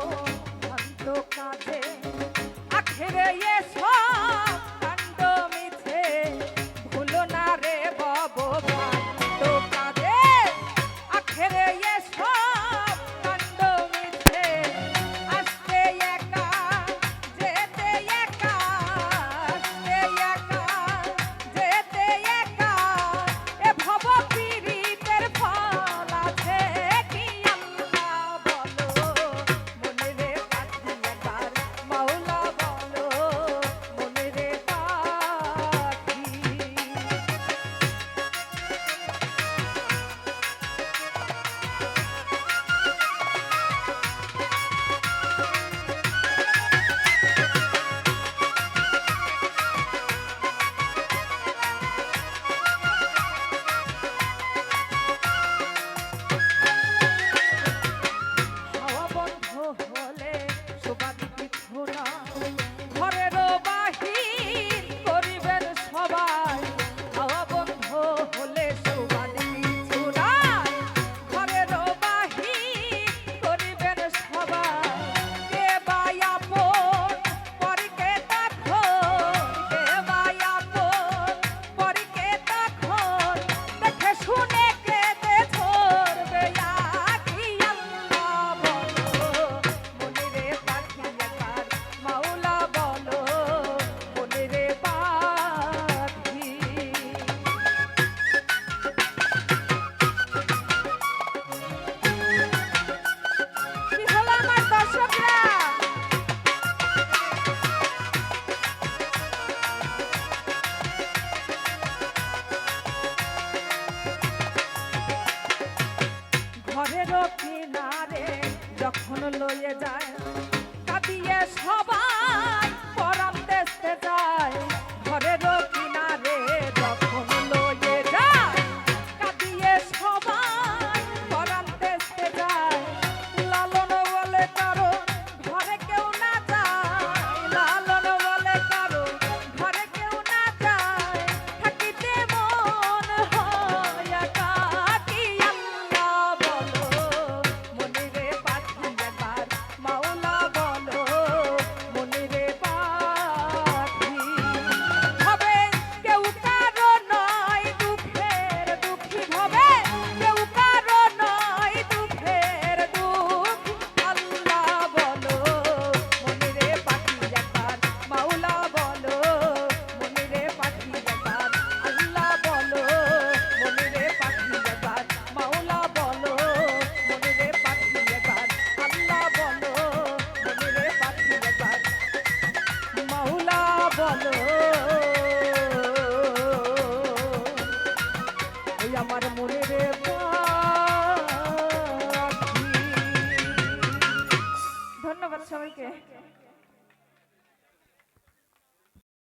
অন্ত কাজে। আখেরে এসব কিনারে যখন লয়ে যায় কাঁদিয়ে সবাই